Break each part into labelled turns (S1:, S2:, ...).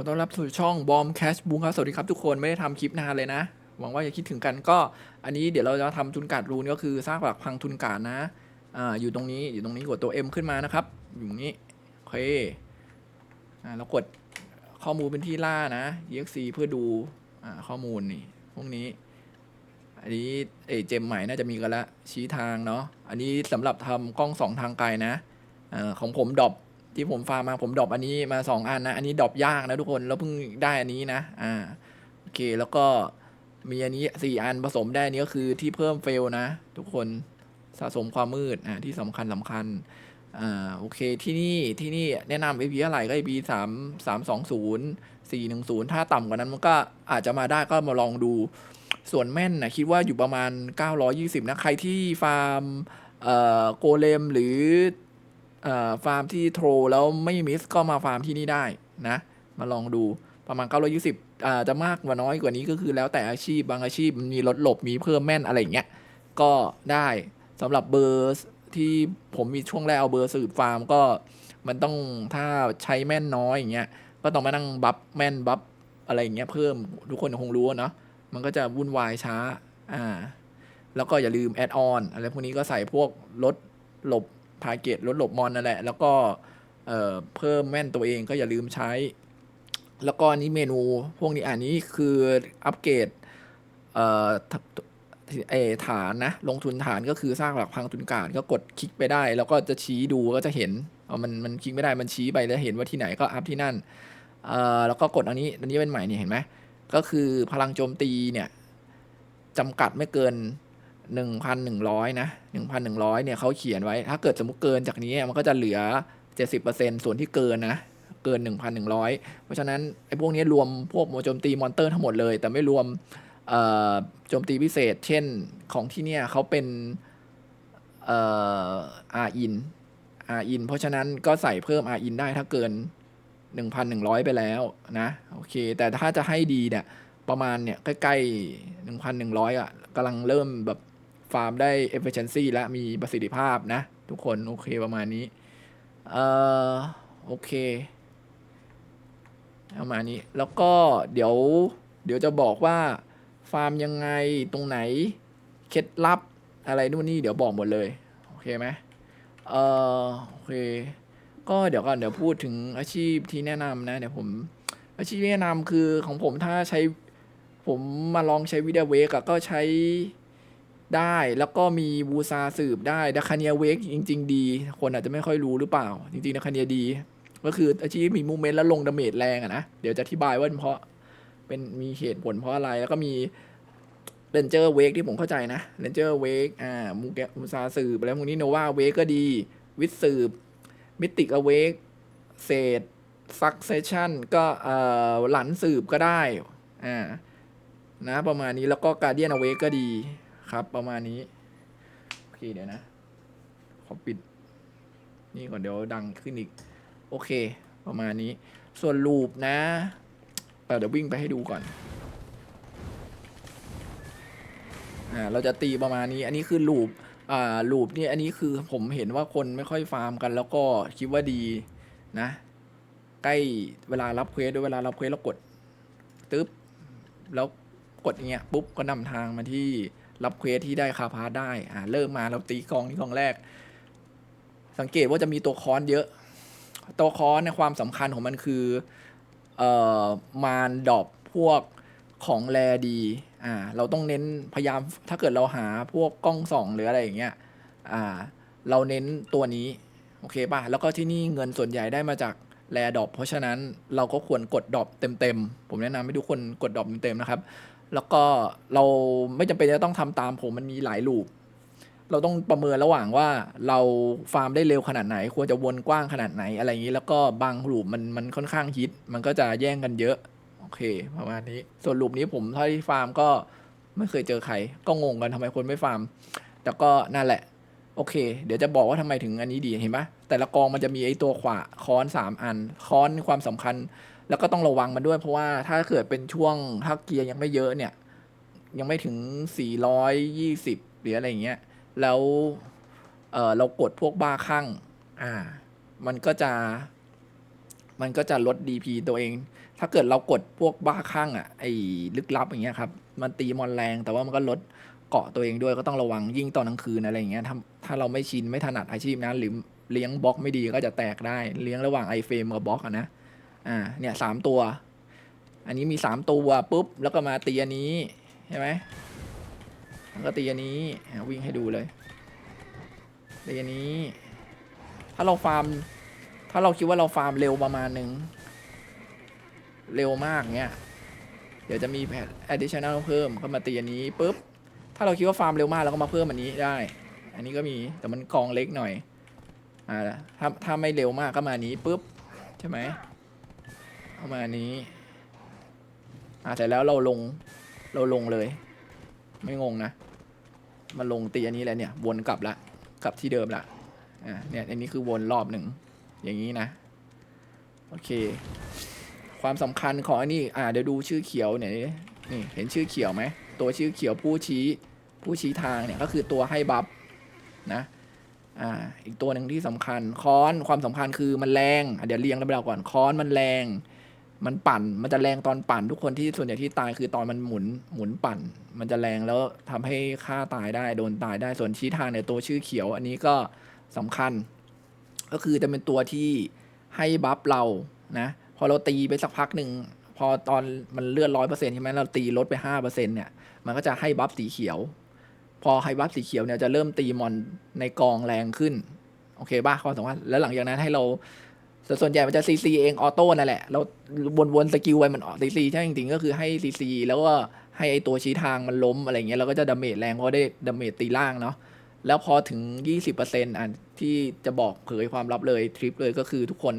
S1: อต้อนรับสู่ช่องบอมแคชบูครับ สวัสดีครับทุกคนไม่ได้ทำคลิปนานเลยนะ หวังว่าจะคิดถึงกันก็ อันนี้เดี๋ยวเราจะทำทุนการ์ดรูนก็คือสร้างหลักพังทุนการ์ดนะอ่าอยู่ตรงนี้อยู่ตรงนี้กดตัว M ขึ้นมานะครับ อยู่ตรงนี้โอเคอ่าแล้วกดข้อมูลเป็นที่ล่านะ exe เพื่อดูอ่าข้อมูลนี่พวกนี้ อันนี้เอเจมใหม่น่าจะมีกันละชี้ทางเนาะอันนี้สำหรับทำกล้องสองทางไกลนะเออของผมดรอป ที่ผมฟาร์มมาผมดรอปอันนี้มาสองอันนะ อันนี้ดรอปยากนะทุกคน แล้วเพิ่งได้อันนี้นะ อ่า โอเค แล้วก็มีอันนี้สี่อันผสมได้นี้ก็คือที่เพิ่มเฟลนะ ทุกคน สะสมความมืด อ่า ที่สำคัญสำคัญ อ่า โอเค ที่นี่ ที่นี่แนะนำ AP อะไรก็ AP สามสามสองศูนย์สี่หนึ่งศูนย์ถ้าต่ำกว่านั้นมันก็อาจจะมาได้ก็มาลองดู ส่วนแม่นนะคิดว่าอยู่ประมาณ 920 นะ ใครที่ฟาร์ม เอ่อ โกเลมหรือ ฟาร์มที่โทรแล้วไม่มิสก็มาฟาร์มที่นี่ได้นะ มาลองดูประมาณ 920อ่าจะมากกว่าน้อยกว่านี้ก็คือแล้วแต่อาชีพบางอาชีพมีลดหลบมีเพิ่มแม่นอะไรอย่างเงี้ยก็ได้สำหรับเบอร์ที่ผมมีช่วงแรกเอาเบอร์สืบฟาร์มก็มันต้องถ้าใช้แม่นน้อยอย่างเงี้ยก็ต้องมานั่งบัฟแม่นบัฟอะไรอย่างเงี้ยเพิ่มทุกคนคงรู้เนาะมันก็จะวุ่นวายช้าอ่าแล้วก็อย่าลืมแอดออนอะไรพวกนี้ก็ใส่พวกลดหลบ ทาร์เก็ตลดหลบมอนนั่นแหละ แล้วก็เอ่อเพิ่มแม่นตัวเองก็อย่าลืมใช้ แล้วก็นี้เมนู พวกนี้อันนี้คืออัปเกรดเอ่อเอฐานนะ ลงทุนฐานก็คือสร้างหลักพังทุนการก็กดคลิกไปได้ แล้วก็จะชี้ดูก็จะเห็นมันมันคลิกไม่ได้มันชี้ไปแล้วเห็นว่าที่ไหนก็อัพที่นั่นเอ่อแล้วก็กดอันนี้อันนี้เป็นใหม่นี่เห็นไหมก็คือพลังโจมตีเนี่ยจำกัดไม่เกิน 1,100 นะ 1,100 เนี่ยเขาเขียนไว้ ถ้าเกิดสมมติเกินจากนี้มันก็จะเหลือ 70%ส่วนที่เกินนะ เกิน 1,100 เพราะฉะนั้นไอ้พวกนี้รวมพวกโจมตีมอนเตอร์ทั้งหมดเลย แต่ไม่รวมโจมตีพิเศษ เช่นของที่เนี่ยเขาเป็นเอ่ออาอินอาอินเพราะฉะนั้นก็ใส่เพิ่มอาอินได้ถ้าเกิน 1,100 ไปแล้วนะ โอเค แต่ถ้าจะให้ดีเนี่ยประมาณเนี่ยใกล้ๆ 1,100 อะกำลังเริ่มแบบ ฟาร์มได้ efficiency และมีประสิทธิภาพนะ ทุกคน โอเคประมาณนี้ เอ่อ โอเคประมาณนี้ แล้วก็เดี๋ยว เดี๋ยวจะบอกว่า ฟาร์มยังไงตรงไหน เคล็ดลับอะไรนู่นนี่เดี๋ยวบอกหมดเลย โอเคไหมเอ่อ โอเค ก็เดี๋ยวก่อนเดี๋ยวพูดถึงอาชีพที่แนะนำนะ เดี๋ยวผม อาชีพแนะนำคือของผมถ้าใช้ผมมาลองใช้วิดีโอเวกอะก็ใช้ ได้ แล้วก็มีบูซาสืบได้ดัคาเนียเวกจริง ๆ ดี คนอาจจะไม่ค่อยรู้หรือเปล่า จริงๆดัคาเนียดี ก็คืออาชีพมีมูเมนต์แล้วลงดาเมจแรงอะนะ เดี๋ยวจะอธิบายว่าเพราะเป็นมีเหตุผลเพราะอะไร แล้วก็มีเรนเจอร์เวกที่ผมเข้าใจนะเรนเจอร์เวกอ่ามูแกมูซาสืบแล้วพวกนี้โนวาเวกก็ดี วิทสืบ มิติกอเวกเศษซักเซชันก็เอ่อหลันสืบก็ได้อ่านะประมาณนี้แล้วก็การเดียนอเวกก็ดี ครับ ประมาณนี้ โอเคเดี๋ยวนะ ขอปิด นี่ก่อนเดี๋ยวดังขึ้นอีก โอเค ประมาณนี้ ส่วนลูปนะเอ่เดี๋ยววิ่งไปให้ดูก่อนอ่าเราจะตีประมาณนี้ อันนี้คือลูปอ่าลูปนี่อันนี้คือผมเห็นว่าคนไม่ค่อยฟาร์มกัน แล้วก็คิดว่าดีนะ ใกล้เวลารับเควสด้วยเวลารับเควสแล้วกดตึ๊บแล้วกดอย่างเงี้ยปุ๊บก็นำทางมาที่ รับเควสที่ได้คาพาได้อ่าเริ่มมาเราตีกองที่กองแรก สังเกตว่าจะมีตัวคอนเยอะ ตัวคอนในความสำคัญของมันคือเอ่อมารดอปพวกของแรดีอ่าเราต้องเน้นพยายามถ้าเกิดเราหาพวกกล้องส่องหรืออะไรอย่างเงี้ยอ่าเราเน้นตัวนี้โอเคป่ะแล้วก็ที่นี่เงินส่วนใหญ่ได้มาจากแรดอปเพราะฉะนั้นเราก็ควรกดดอปเต็มๆผมแนะนำให้ทุกคนกดดอปเต็มๆนะครับ แล้วก็เราไม่จำเป็นจะต้องทำตามผมมันมีหลายลูป เราต้องประเมินระหว่างว่าเราฟาร์มได้เร็วขนาดไหน ควรจะวนกว้างขนาดไหนอะไรอย่างนี้ แล้วก็บางลูปมันมันค่อนข้างฮิต มันก็จะแย่งกันเยอะ โอเคประมาณนี้ ส่วนลูปนี้ผมเท่าที่ฟาร์มก็ไม่เคยเจอใคร ก็งงกันทำไมคนไม่ฟาร์ม แต่ก็นั่นแหละ โอเค เดี๋ยวจะบอกว่าทำไมถึงอันนี้ดีเห็นปะแต่ละกองมันจะมีไอ้ตัวขวาค้อนสามอัน ค้อนความสำคัญ แล้วก็ต้องระวังมันด้วย เพราะว่าถ้าเกิดเป็นช่วงถ้าเกียร์ยังไม่เยอะเนี่ย ยังไม่ถึง 420 หรืออะไรเงี้ย แล้วเออเรากดพวกบ้าคลั่งอ่า มันก็จะ มันก็จะลด DP ตัวเอง ถ้าเกิดเรากดพวกบ้าคลั่งอะไอ้ลึกลับอย่างเงี้ยครับ มันตีมอนแรง แต่ว่ามันก็ลดเกาะตัวเองด้วยก็ต้องระวังยิ่งตอนกลางคืนอะไรอย่างเงี้ยถ้าถ้าเราไม่ชินไม่ถนัดอาชีพนั้นหรือเลี้ยงบล็อกไม่ดีก็จะแตกได้ เลี้ยงระหว่างไอเฟรมกับบล็อกอะนะ อ่าเนี่ยสามตัว อันนี้มีสามตัวปุ๊บแล้วก็มาตีอันนี้ใช่ไหมแล้วก็ตีอันนี้วิ่งให้ดูเลยตีอันนี้ ถ้าเราฟาร์ม ถ้าเราคิดว่าเราฟาร์มเร็วประมาณหนึ่งเร็วมากเนี้ยเดี๋ยวจะมีแพท additional เพิ่มก็มาตีอันนี้ปุ๊บถ้าเราคิดว่าฟาร์มเร็วมากเราก็มาเพิ่มอันนี้ได้ อันนี้ก็มีแต่มันกองเล็กหน่อยอ่าถ้าถ้าไม่เร็วมากก็มานี้ปุ๊บใช่ไหม เอามาอันนี้ อ่าเสร็จแล้วเราลง เราลงเลย ไม่งงนะมาลงตีอันนี้แหละเนี่ย วนกลับละ กลับที่เดิมละ อ่าเนี่ย อันนี้คือวนรอบหนึ่ง อย่างนี้นะ โอเค ความสำคัญของอันนี้ อ่าเดี๋ยวดูชื่อเขียวเนี่ย นี่เห็นชื่อเขียวไหม ตัวชื่อเขียวผู้ชี้ ผู้ชี้ทางเนี่ยก็คือตัวให้บัฟนะอ่าอีกตัวหนึ่งที่สำคัญค้อนความสำคัญคือมันแรงเดี๋ยวเรียงลำดับก่อนค้อนมันแรง มันปั่น มันจะแรงตอนปั่น ทุกคนที่ส่วนใหญ่ที่ตายคือตอนมันหมุนหมุนปั่น มันจะแรงแล้วทำให้ฆ่าตายได้โดนตายได้ส่วนชี้ทางเนี่ยตัวชื่อเขียว อันนี้ก็สำคัญ ก็คือจะเป็นตัวที่ให้บัฟเรานะพอเราตีไปสักพักหนึ่งพอตอนมันเลือดร้อยเปอร์เซ็นต์ใช่ไหมเราตีลดไปห้าเปอร์เซ็นต์เนี่ยมันก็จะให้บัฟสีเขียว พอให้บัฟสีเขียวเนี่ยจะเริ่มตีมอนในกองแรงขึ้นโอเคป่ะความสำคัญแล้วหลังจากนั้นให้เรา แต่ส่วนใหญ่มันจะซีซีเองออโต้นั่นแหละเราวนๆสกิลไว้มันออกซีซีใช่จริงๆก็คือให้ซีซีแล้วก็ให้ไอตัวชี้ทางมันล้มอะไรเงี้ยเราก็จะดาเมจแรงเพราะได้ดาเมจตีล่างเนาะแล้วพอถึง 20%อะที่จะบอกเผยความลับเลยทริปเลยก็คือทุกคน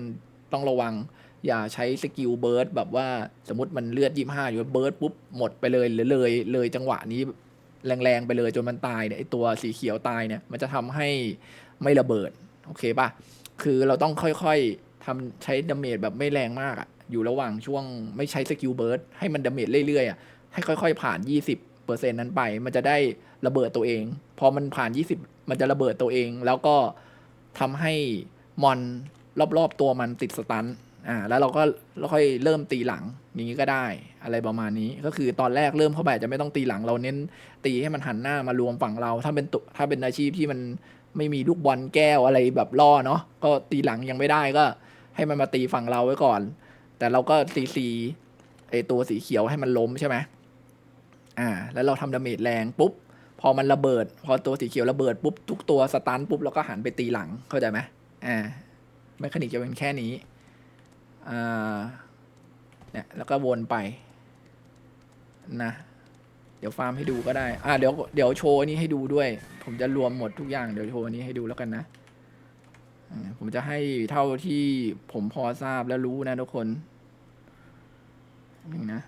S1: ต้องระวัง อย่าใช้สกิลเบิร์ดแบบว่าสมมติมันเลือดยี่ห้าอยู่เบิร์ดปุ๊บหมดไปเลยหรือเลยเลยจังหวะนี้แรงๆไปเลยจนมันตายเนี่ยไอตัวสีเขียวตายเนี่ยมันจะทำให้ไม่ระเบิด โอเคป่ะคือเราต้องค่อยๆ ทำใช้ดาเมจแบบไม่แรงมากอะอยู่ระหว่างช่วงไม่ใช้สกิลเบิร์ดให้มันดาเมจเรื่อยๆอะให้ค่อย ๆ ผ่าน 20%นั้นไป มันจะได้ระเบิดตัวเอง พอมันผ่าน 20 มันจะระเบิดตัวเอง แล้วก็ทำให้มอนรอบๆตัวมันติดสตันอ่าแล้วเราก็ค่อยเริ่มตีหลังอย่างนี้ก็ได้อะไรประมาณนี้ ก็คือตอนแรกเริ่มเข้าไปจจะไม่ต้องตีหลังเราเน้น ตีให้มันหันหน้ามารวมฝั่งเรา ถ้าเป็นตุถ้าเป็นอาชีพที่มันไม่มีลูกบอลแก้วอะไรแบบล่อเนาะก็ตีหลังยังไม่ได้ก็ ให้มันมาตีฝั่งเราไว้ก่อน แต่เราก็ตีซีไอตัวสีเขียวให้มันล้มใช่ไหมอ่า แล้วเราทำดาเมจแรงปุ๊บ พอมันระเบิด พอตัวสีเขียวระเบิดปุ๊บทุกตัวสตันปุ๊บเราก็หันไปตีหลังเข้าใจไหมอ่าแมคานิกจะเป็นแค่นี้อ่าเนี่ยแล้วก็วนไปนะเดี๋ยวฟาร์มให้ดูก็ได้ อ่าเดี๋ยว เดี๋ยวโชว์นี้ให้ดูด้วย ผมจะรวมหมดทุกอย่าง เดี๋ยวโชว์นี้ให้ดูแล้วกันนะ ผมจะให้เท่าที่ผมพอทราบและรู้นะทุกคนนี่นะ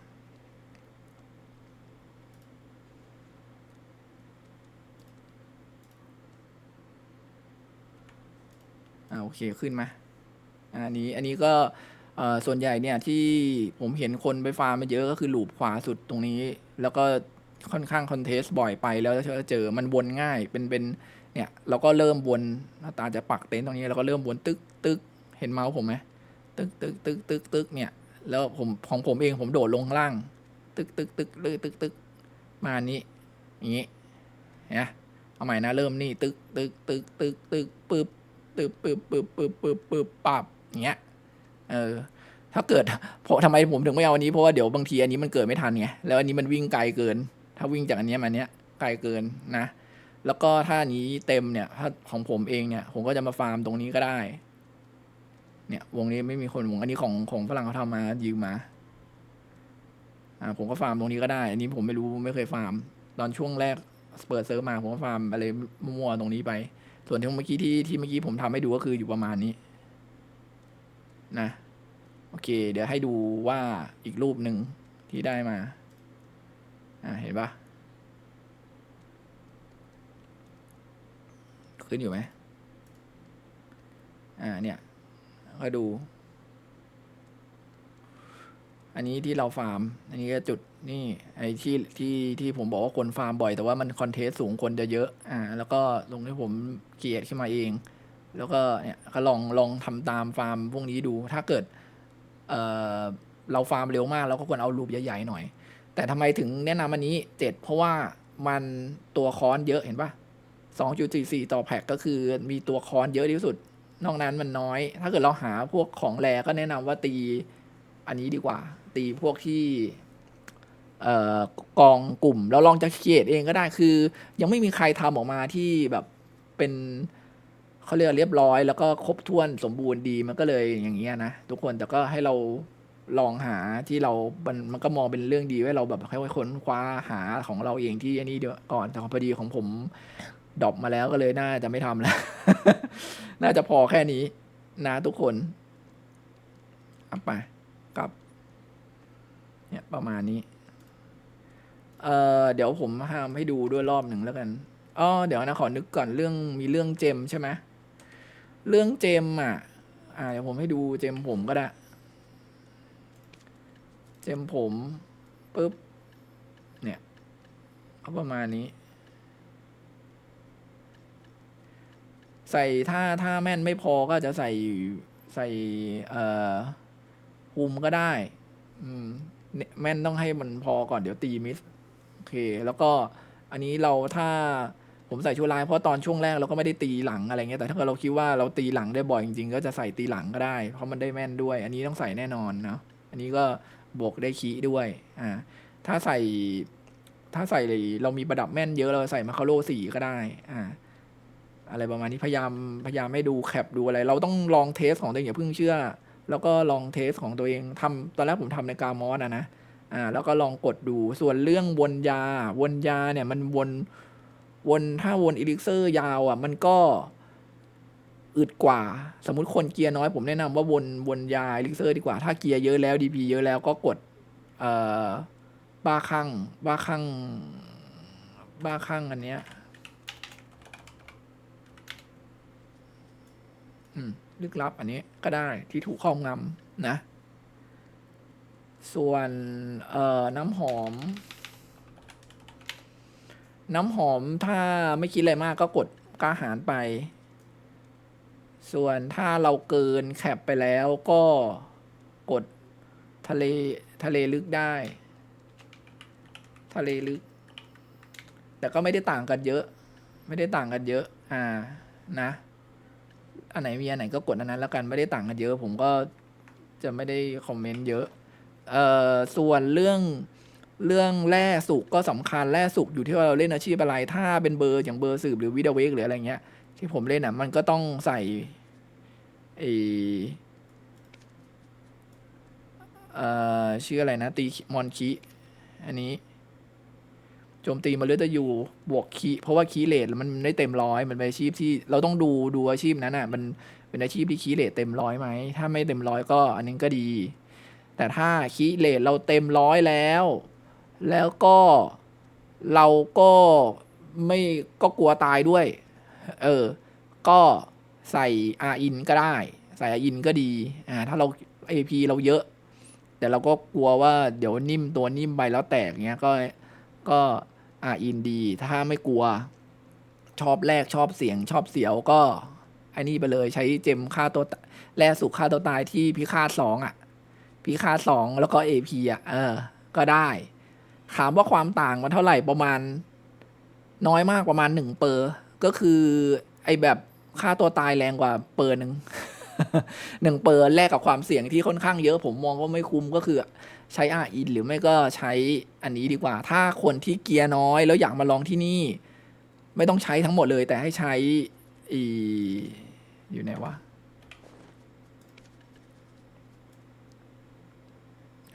S1: อ่าโอเคขึ้นมา อันนี้อันนี้ก็อ่อส่วนใหญ่เนี่ยที่ผมเห็นคนไปฟาร์มมาเยอะก็คือหลูปขวาสุดตรงนี้ แล้วก็ค่อนข้างคอนเทสบ่อยไปแล้วจะเจอมันวนง่ายเป็นเป็น เนี่ยเราก็เริ่มวนหน้าตาจะปักเต็นท์ตรงนี้เราก็เริ่มวนตึกตึกเห็นเมาส์ผมไหมตึกตึกตึกตึกตึกเนี่ย แล้วผมของผมเองผมโดดลงล่าง ตึกตึกตึกตึกตึกตึกมาอันนี้อย่างนี้เนี่ยเอาใหม่นะเริ่มนี่ตึกตึกตึกตึกตึกปึ๊บตึบปึ๊บปึ๊บปึ๊บปึ๊บปึ๊บปับอย่างเงี้ยเออถ้าเกิดเพราะทำไมผมถึงไม่เอาอันนี้เพราะว่าเดี๋ยวบางทีอันนี้มันเกิดไม่ทันไงแล้วอันนี้มันวิ่งไกลเกิน ถ้าวิ่งจากอันนี้มาเนี้ยไกลเกินนะ แล้วก็ถ้าอันนี้เต็มเนี่ย ถ้าของผมเองเนี่ย ผมก็จะมาฟาร์มตรงนี้ก็ได้ เนี่ยวงนี้ไม่มีคนวงอันนี้ของของฝรั่งเขาทำมายืมมา อ่า ผมก็ฟาร์มตรงนี้ก็ได้ อันนี้ผมไม่รู้ไม่เคยฟาร์ม ตอนช่วงแรกเปิดเซิร์ฟมาผมก็ฟาร์มอะไรมั่วๆตรงนี้ไป ส่วนที่เมื่อกี้ที่ที่เมื่อกี้ผมทำให้ดูก็คืออยู่ประมาณนี้ นะ โอเค เดี๋ยวให้ดูว่าอีกรูปหนึ่งที่ได้มา อ่าเห็นปะ ขึ้นอยู่ไหมอ่าเนี่ยก็ดู อันนี้ที่เราฟาร์ม อันนี้ก็จุดนี่ไอ้ที่ที่ที่ผมบอกว่าคนฟาร์มบ่อยแต่ว่ามันคอนเทสสูงคนจะเยอะ อ่า แล้วก็ลงที่ผมเกียรขึ้นมาเอง แล้วก็เนี่ยก็ลองลองทำตามฟาร์มพวกนี้ดู ถ้าเกิด เอ่อเราฟาร์มเร็วมากเราก็ควรเอารูปใหญ่ๆหน่อย แต่ทำไมถึงแนะนำอันนี้เจ็ดเพราะว่ามันตัวค้อนเยอะเห็นปะ สองจุดสี่สี่ต่อแพ็กก็คือมีตัวคอนเยอะที่สุด นอกนั้นมันน้อย ถ้าเกิดเราหาพวกของแรก็แนะนำว่าตีอันนี้ดีกว่า ตีพวกที่เอ่อกองกลุ่มเราลองจะเขียนเองก็ได้คือ ยังไม่มีใครทำออกมาที่แบบเป็นเขาเรียกเรียบร้อย แล้วก็ครบถ้วนสมบูรณ์ดีมันก็เลยอย่างเงี้ยนะทุกคนแต่ก็ให้เราลองหาที่เรา มันมันก็มองเป็นเรื่องดีไว้เราแบบค่อยๆค้นคว้าหาของเราเองที่อันนี้เดี๋ยวก่อนแต่พอดีของผม ดรอปมาแล้วก็เลยน่าจะไม่ทำแล้ว น่าจะพอแค่นี้ นะทุกคนเอาไปกลับ เนี่ยประมาณนี้ เอ่อเดี๋ยวผมห้ามให้ดูด้วยรอบหนึ่งแล้วกันอ๋อเดี๋ยวนะขอนึกก่อนเรื่องมีเรื่องเจมใช่ไหมเรื่องเจมอะ อ่าเดี๋ยวผมให้ดูเจมผมก็ได้ เจมผมปุ๊บ เนี่ยเอาประมาณนี้ ใส่ถ้าถ้าแม่นไม่พอก็จะใส่ใส่เอ่อคุมก็ได้ อืมแม่นต้องให้มันพอก่อนเดี๋ยวตีมิสโอเค แล้วก็อันนี้เราถ้าผมใส่ชูลายเพราะตอนช่วงแรกเราก็ไม่ได้ตีหลังอะไรเงี้ยแต่ถ้าเกิดเราคิดว่าเราตีหลังได้บ่อยจริงๆก็จะใส่ตีหลังก็ได้ เพราะมันได้แม่นด้วย อันนี้ต้องใส่แน่นอนเนาะอันนี้ก็บวกได้คีด้วยอ่าถ้าใส่ถ้าใส่เรามีประดับแม่นเยอะเราใส่มาคาโลสี่ก็ได้อ่า อะไรประมาณนี้พยายามพยายามให้ดูแคปดูอะไร เราต้องลองเทสของตัวเองอย่าเพิ่งเชื่อ แล้วก็ลองเทสของตัวเองทำตอนแรกผมทำในกามอสอะนะอ่าแล้วก็ลองกดดูส่วนเรื่องวนยา วนยาเนี่ยมันวนวนถ้าวนอีลิกเซอร์ยาวอะมันก็อึดกว่า สมมติคนเกียร์น้อยผมแนะนำว่าวนวนยาอีลิกเซอร์ดีกว่า ถ้าเกียร์เยอะแล้วดีพีเยอะแล้วก็กดเอ่อบ้าคลั่งบ้าคลั่งบ้าคลั่งอันเนี้ย อืม ลึกลับอันนี้ก็ได้ที่ถูกครอบงำนะ ส่วนเอ่อน้ำหอม น้ำหอมถ้าไม่คิดอะไรมากก็กดกล้าหารไป ส่วนถ้าเราเกินแคปไปแล้วก็กดทะเลทะเลลึกได้ ทะเลลึก แต่ก็ไม่ได้ต่างกันเยอะ ไม่ได้ต่างกันเยอะ อ่านะ อันไหนมีอันไหนก็กดอันนั้นแล้วกันไม่ได้ต่างกันเยอะ ผมก็จะไม่ได้คอมเมนต์เยอะเอ่อส่วนเรื่องเรื่องแร่สุกก็สำคัญแร่สุกอยู่ที่ว่าเราเล่นอาชีพอะไร ถ้าเป็นเบอร์อย่างเบอร์สืบหรือวิดาเวกหรืออะไรเงี้ย ที่ผมเล่นอะ มันก็ต้องใส่ไอเอ่อชื่ออะไรนะ ตีมอนคีอันนี้ โจมตีมาเลือดอยู่บวกคีเพราะว่าคีเลทมันไม่เต็มร้อยมันเป็นอาชีพที่เราต้องดูดูอาชีพนั้นอะมันเป็นอาชีพที่คีเลทเต็มร้อยไหมถ้าไม่เต็มร้อยก็อันนี้ก็ดี แต่ถ้าคีเลทเราเต็มร้อยแล้ว แล้วก็เราก็ไม่ก็กลัวตายด้วย เออ ก็ใส่อาอินก็ได้ ใส่อาอินก็ดี อ่า ถ้าเรา AP เราเยอะ แต่เราก็กลัวว่าเดี๋ยวนิ่มตัวนิ่มไปแล้วแตกเงี้ย ก็ ก็ อาอินดี ถ้าไม่กลัว ชอบแรกชอบเสียงชอบเสียวก็ไอ้นี่ไปเลยใช้เจมฆ่าตัวแร่สุกฆ่าตัวตายที่พิฆาตสองอะ พิฆาตสองแล้วก็ AP อะ เออ ก็ได้ ถามว่าความต่างมันเท่าไหร่ประมาณ น้อยมากประมาณหนึ่งเปอร์ ก็คือ ไอแบบค่าตัวตายแรงกว่าเปอร์หนึ่งหนึ่งเปอร์แลกกับความเสี่ยงที่ค่อนข้างเยอะผมมองว่าไม่คุ้มก็คือ ใช้อาอินหรือไม่ก็ใช้อันนี้ดีกว่า ถ้าคนที่เกียร์น้อย แล้วอยากมาลองที่นี่ ไม่ต้องใช้ทั้งหมดเลย แต่ให้ใช้อีอยู่ไหนวะ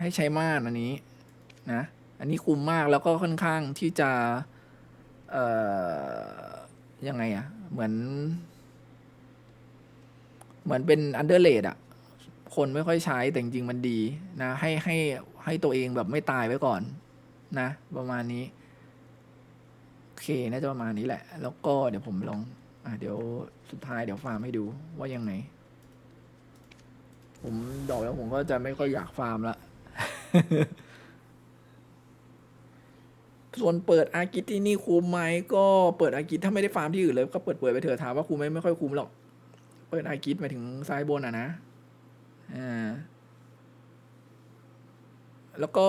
S1: ให้ใช้ม่านอันนี้นะ อันนี้คุ้มมากแล้วก็ค่อนข้างที่จะ เอ่อ ยังไงอะเหมือน เหมือนเป็นอันเดอร์เลดอะ คนไม่ค่อยใช้แต่จริงๆมันดีนะให้ให้ให้ตัวเองแบบไม่ตายไว้ก่อนนะ ประมาณนี้ โอเคน่าจะประมาณนี้แหละ แล้วก็เดี๋ยวผมลองอะเดี๋ยวสุดท้ายเดี๋ยวฟาร์มให้ดูว่ายังไง ผมดอกแล้วผมก็จะไม่ค่อยอยากฟาร์มละส่วนเปิดอากิที่นี่คุ้มไหมก็เปิดอากิถ้าไม่ได้ฟาร์มที่อื่นเลยก็เปิดเปิดไปเถอะถามว่าคุ้มไหมไม่ค่อยคุ้มหรอก เปิดอากิหมายถึงซ้ายบนอะนะ แล้วก็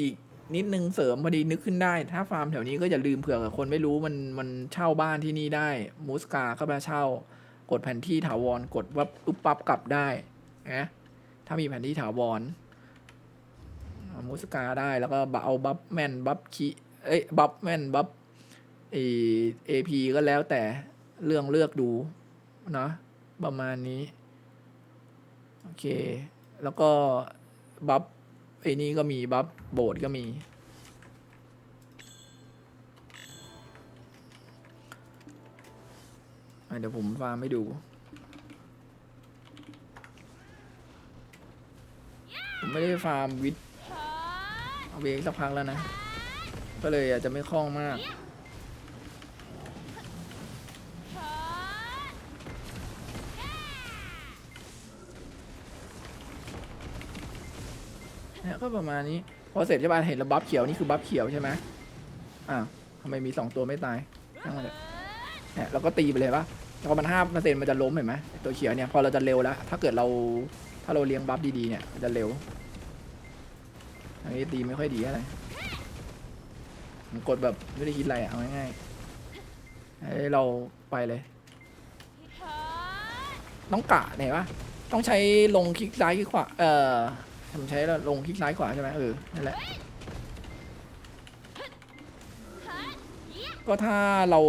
S1: อีกนิดนึงเสริมพอดีนึกขึ้นได้ ถ้าฟาร์มแถวนี้ก็อย่าลืมเผื่อกับคนไม่รู้มันมันเช่าบ้านที่นี่ได้ มูสกาก็มาเช่า กดแผนที่ถาวรกดว่าปุ๊บปั๊บกลับได้นะถ้ามีแผนที่ถาวรมูสกาได้แล้วก็เอาบัฟแมนบัฟคีเอ้ยบัฟแมนบัฟเอพีก็แล้วแต่เรื่องเลือกดูเนาะประมาณนี้ โอเค แล้วก็บัฟไอ้นี่ก็มีบัฟโบดก็มี เดี๋ยวผมฟาร์มให้ดูผมไม่ได้ฟาร์มวิทเอาเวกสักพักแล้วนะ ก็เลยอาจจะไม่คล่องมาก นี่ยก็ประมาณนี้พอเสร็จใช่ป่ะเห็นแล้วบัฟเขียวนี่คือบัฟเขียวใช่ไหมอ่าวทำไมมีสองตัวไม่ตายช่งมันเถอะเนี่ยเราก็ตีไปเลยปะแล้วพอมันห้าเปอร์เซ็นต์มันจะล้มเห็นไหมตัวเขียวเนี่ยพอเราจะเร็วแล้ว ถ้าเกิดเราถ้าเราเลี้ยงบัฟดีๆเนี่ยมันจะเร็วอันนี้ตีไม่ค่อยดีอะไรผมกดแบบไม่ได้คิดอะไรอะเอาง่ายๆให้เราไปเลย ต้องกะเนี่ยปะต้องใช้ลงคลิกซ้ายคลิกขวาเอ่อ ผมใช้แล้วลงคลิกซ้ายขวาใช่ไหมเออ นั่นแหละ ก็ถ้าเรา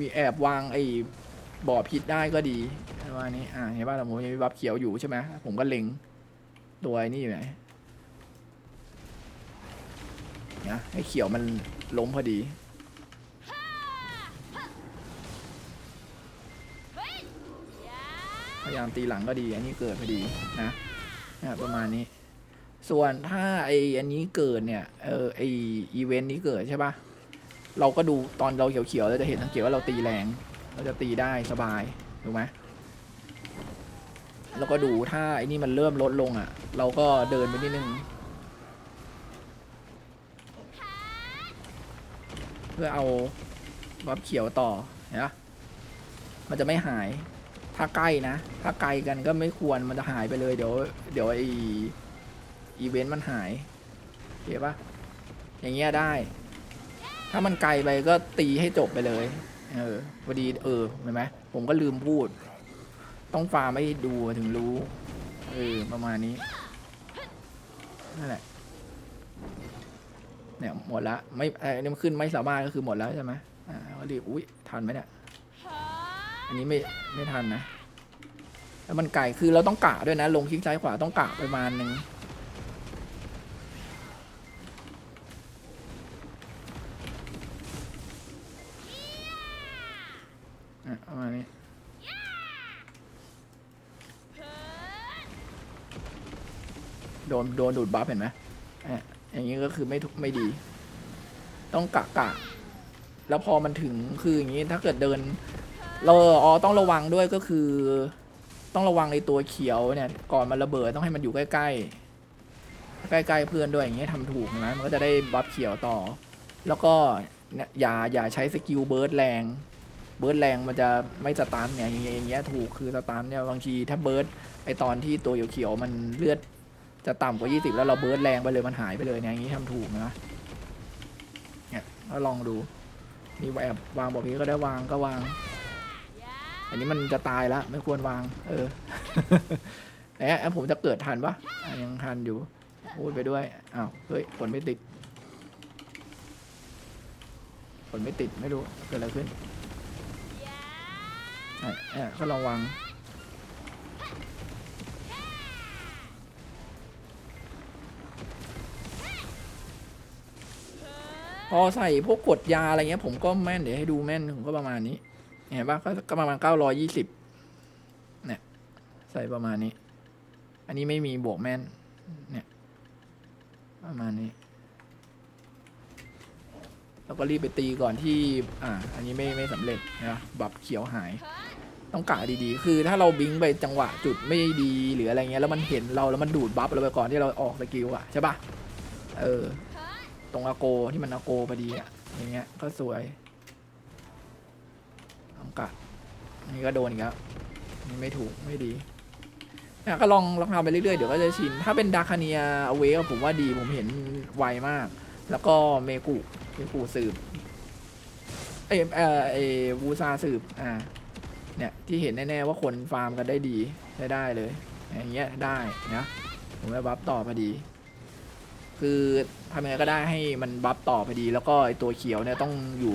S1: มีแอบวางไอ้บ่อพิษได้ก็ดีประมาณนี้ อ่าเห็นป่ะผมยังมีบัฟเขียวอยู่ใช่ไหมผมก็เล็งตัวนี่อยู่ไหนนะให้เขียวมันล้มพอดีพยายามตีหลังก็ดี อันนี้เกิดพอดีนะนะประมาณนี้ ส่วนถ้าไออันนี้เกิดเนี่ย เออไออีเวนต์นี้เกิดใช่ปะเราก็ดูตอนเราเขียวๆเราจะเห็นสังเกตว่าเราตีแรง เราจะตีได้สบายถูกไหมแล้วก็ดูถ้าไอ้นี่มันเริ่มลดลงอะ เราก็เดินไปนิดนึง เพื่อเอาบัฟเขียวต่อเห็นปะมันจะไม่หาย ถ้าใกล้นะ ถ้าไกลกันก็ไม่ควรมันจะหายไปเลยเดี๋ยว เดี๋ยวไอ อีเวนต์มันหายเห็นปะอย่างเงี้ยได้ ถ้ามันไกลไปก็ตีให้จบไปเลย เออพอดีเออเห็นไหมผมก็ลืมพูด ต้องฟาร์มให้ดูถึงรู้เออประมาณนี้นั่นแหละเนี่ยหมดละไม่ไอ้นี่มันขึ้นไม่สามารถก็คือหมดแล้วใช่ไหมอ่าก็รีบอุ้ยทันไหมเนี่ยอันนี้ไม่ไม่ทันนะแล้วมันไก่คือเราต้องกะด้วยนะ ลงคลิกซ้ายขวาต้องกะประมาณหนึ่งอะประมาณนี้ โด นโดนดูดบัฟเห็นไหมอะอย่างนี้ก็คือไม่ไม่ดี ต้องกะกะ แล้วพอมันถึงคืออย่างนี้ถ้าเกิดเดิน เราอ๋อต้องระวังด้วยก็คือ ต้องระวังในตัวเขียวเนี่ย ก่อนมันระเบิดต้องให้มันอยู่ใกล้ๆใกล้ๆเพื่อนด้วยอย่างเงี้ยทำถูกนะมันก็จะได้บัฟเขียวต่อ แล้วก็อย่าอย่าใช้สกิลเบิร์ดแรง เบิร์ดแรงมันจะไม่สตาร์ทเนี่ยอย่างเงี้ยอย่างเงี้ยถูกคือสตาร์ทเนี่ยบางทีถ้าเบิร์ดไอตอนที่ตัวเขียวๆมันเลือด จะต่ำกว่า 20 แล้วเราเบิร์ดแรงไปเลยมันหายไปเลยเนี่ยอย่างงี้ทำถูกนะเนี่ยก็ลองดูมีแอบวางบอกพี่ก็ได้วางก็วาง อันนี้มันจะตายแล้วไม่ควรวาง เออเอ๊ะผมจะเกิดทันปะยังทันอยู่พูดไปด้วยอ้าวเฮ้ยผลไม่ติดผลไม่ติดไม่รู้เกิดอะไรขึ้นอะอะก็ลองวาง พอใส่พวกกดยาอะไรเงี้ยผมก็แม่นเดี๋ยวให้ดูแม่นผมก็ประมาณนี้เห็นปะก็ประมาณเก้าร้อยี่สิบเนี่ยใส่ประมาณนี้ อันนี้ไม่มีบวกแม่น เนี่ย ประมาณนี้แล้วก็รีบไปตีก่อนที่ อ่า อันนี้ไม่ไม่สำเร็จนะบับเขียวหาย ต้องกะดีๆ คือถ้าเราบิงไปจังหวะจุดไม่ดีหรืออะไรเงี้ยแล้วมันเห็นเราแล้วมันดูดบัฟเราไปก่อนที่เราออกสกิลอะใช่ปะเออ ตรงอาโกที่มันอาโกพอดีอะ อย่างเงี้ย ก็สวยต้องกัดนนี้ก็โดนอีกแล้วนี่ไม่ถูกไม่ดีอะก็ลองลองทำไปเรื่อยๆ เดี๋ยวก็จะชิน ถ้าเป็นดาคาเนียเวก็ผมว่าดีผมเห็นไวมาก แล้วก็เมกุเมกุสืบเอเออเอวูซาสืบอ่าเนี่ยที่เห็นแน่ๆว่าคนฟาร์มกันได้ดีได้ได้เลย อย่างเงี้ยได้นะผมจะบัฟต่อพอดี คือทำยังไงก็ได้ให้มันบัฟต่อพอดี แล้วก็ไอตัวเขียวเนี่ยต้องอยู่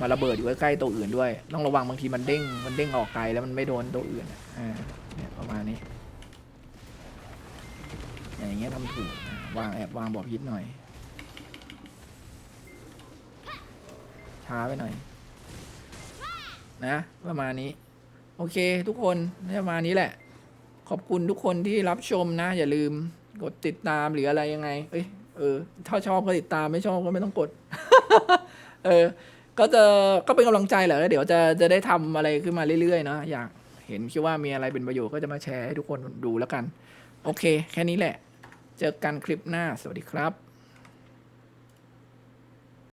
S1: มาระเบิดอยู่ใกล้ๆตัวอื่นด้วย ต้องระวังบางทีมันเด้งมันเด้งออกไกลแล้วมันไม่โดนตัวอื่นอ่าเนี่ยประมาณนี้ อย่างเงี้ยทำถูกวางแอบวางบอกพิษหน่อย ช้าไปหน่อย นะ ประมาณนี้ โอเค ทุกคนประมาณนี้แหละ ขอบคุณทุกคนที่รับชมนะ อย่าลืม กดติดตามหรืออะไรยังไง เอ้ยเออถ้าชอบก็ติดตามไม่ชอบก็ไม่ต้องกด เออ ก็จะก็เป็นกำลังใจแหละเดี๋ยวจะจะได้ทำอะไรขึ้นมาเรื่อยๆเนาะอยากเห็นคิดว่ามีอะไรเป็นประโยชน์ก็จะมาแชร์ให้ทุกคนดูแล้วกัน โอเค แค่นี้แหละ เจอกันคลิปหน้าสวัสดีครับ